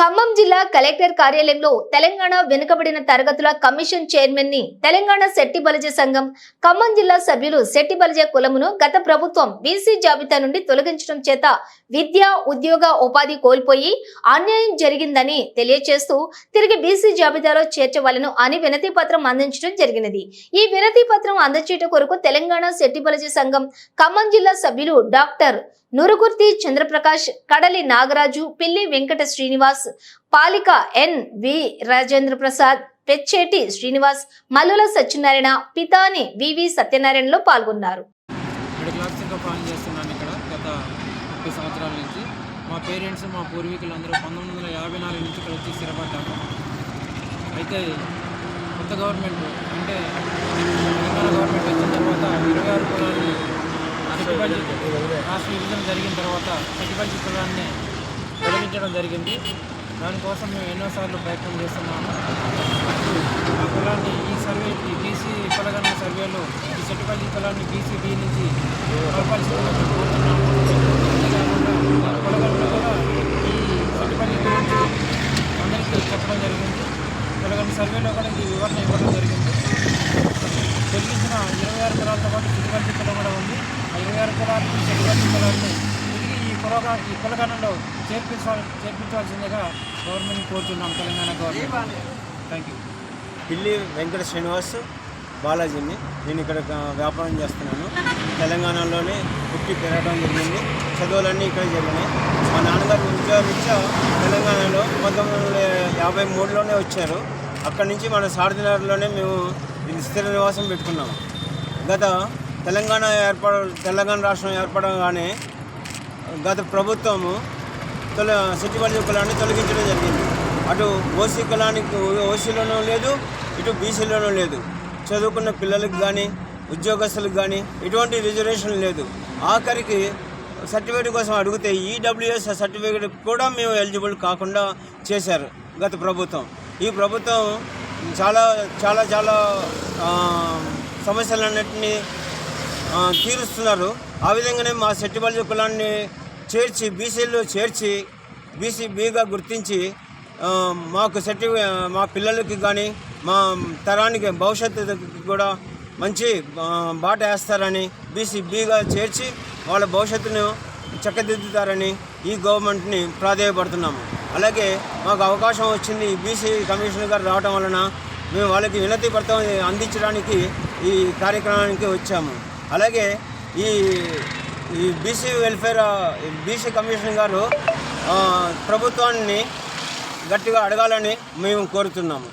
ఖమ్మం జిల్లా కలెక్టర్ కార్యాలయంలో తెలంగాణ వెనుకబడిన తరగతుల కమిషన్ చైర్మన్ని తెలంగాణ శెట్టి బలజ సంఘం ఖమ్మం జిల్లా సభ్యులు శెట్టి బలజ కులమును గత ప్రభుత్వం బీసీ జాబితా నుండి తొలగించడం చేత విద్య ఉద్యోగ ఉపాధి కోల్పోయి అన్యాయం జరిగిందని తెలియజేస్తూ తిరిగి బీసీ జాబితాలో చేర్చవాలను అని వినతి పత్రం అందించడం జరిగినది. ఈ వినతి పత్రం అందచేట కొరకు తెలంగాణ శెట్టి బలజ సంఘం ఖమ్మం జిల్లా సభ్యులు డాక్టర్ నురుగుర్తి చంద్రప్రకాష్ కడలి నాగరాజు పిల్లి వెంకట శ్రీనివాస్ పాలిక ఎన్ వి రాజేంద్ర ప్రసాద్ పెచ్చేటి శ్రీనివాస్ మల్లుల సత్యనారాయణ పితాని వివి సత్యనారాయణలో పాల్గొన్నారు. ముప్పై సంవత్సరాల నుంచి. మా పేరెంట్స్ మా పూర్వీకులు అందరూ పంతొమ్మిది వందల యాభై నాలుగు నుంచి ఇక్కడ వచ్చి స్థిరపడ్డాము అయితే కొత్త గవర్నమెంట్ అంటే తెలంగాణ గవర్నమెంట్ వచ్చిన తర్వాత ఇరవై ఆరు కులాన్ని సెటిబల్జీ రాష్ట్ర విభజన జరిగిన తర్వాత సెటిబల్జీ కులాన్ని తొలగించడం జరిగింది. దానికోసం మేము ఎన్నోసార్లు ప్రయత్నం చేస్తున్నాము. ఆ కులాన్ని ఈ సర్వే ఈ బీసీ కులగన్న సర్వేలో ఈ సెటిపల్లి కులాన్ని బీసీ డి నుంచి కలపాల్సిందిగా కోరుతున్నాము. అంతేకాకుండా కూడా ఈ చెట్టుపల్లి గురించి అందరికీ చెప్పడం జరిగింది. కులగన్న సర్వేలో కూడా ఈ వివరణ ఇవ్వడం జరిగింది. తొలగించిన ఇరవై ఆరు కులాలతో పాటు సెటిపల్లి కులం కూడా ఉంది. ఇరవై ఆరు కులాలను సెటిపల్లి కులాన్ని తిరిగి ఈ కులగా ఈ కులగణంలో చేర్పించాలి చేర్పించాల్సిందిగా గవర్నమెంట్ కోరుతున్నాం తెలంగాణ గవర్నమెంట్ థ్యాంక్ యూ పిల్లి వెంకట శ్రీనివాస్ బాలాజీని నేను ఇక్కడ వ్యాపారం చేస్తున్నాను. తెలంగాణలోనే పుట్టి పెరగడం జరిగింది. చదువులన్నీ ఇక్కడ జరిగినాయి. మా నాన్నగారు ఉద్యోగరీత్యా తెలంగాణలో పంతొమ్మిది వందల యాభై మూడులోనే వచ్చారు. అక్కడి నుంచి మన సారథినగర్లోనే మేము స్థిర నివాసం పెట్టుకున్నాము గత తెలంగాణ ఏర్పడ తెలంగాణ రాష్ట్రం ఏర్పడగానే గత ప్రభుత్వము తొల సచివాలయ కులాన్ని తొలగించడం జరిగింది. అటు ఓసీ కులానికి ఓసీలోనూ లేదు ఇటు బీసీలోనూ లేదు. చదువుకున్న పిల్లలకు కానీ ఉద్యోగస్తులకు కానీ ఎటువంటి రిజర్వేషన్ లేదు. ఆఖరికి సర్టిఫికేట్ కోసం అడిగితే ఈడబ్ల్యూఎస్ సర్టిఫికేట్ కూడా మేము ఎలిజిబుల్ కాకుండా చేశారు గత ప్రభుత్వం. ఈ ప్రభుత్వం చాలా చాలా చాలా సమస్యలన్నింటినీ తీరుస్తున్నారు. ఆ విధంగానే మా సెట్టిబల్జీ కులాన్ని చేర్చి బీసీలో చేర్చి బీసీ బీగా గుర్తించి మాకు సెట్టి మా పిల్లలకి కానీ మా తరానికి భవిష్యత్తుకి కూడా మంచి బాట వేస్తారని బీసీ బీగా చేర్చి వాళ్ళ భవిష్యత్తును చక్కదిద్దుతారని ఈ గవర్నమెంట్ని ప్రాధాయపడుతున్నాము. అలాగే మాకు అవకాశం వచ్చింది ఈ బీసీ కమిషనర్ గారు రావడం వలన మేము వాళ్ళకి వినతి పడతాం అందించడానికి ఈ కార్యక్రమానికి వచ్చాము. అలాగే ఈ ఈ బీసీ వెల్ఫేర్ బీసీ కమిషన్ గారు ప్రభుత్వాన్ని గట్టిగా అడగాలని మేము కోరుతున్నాము.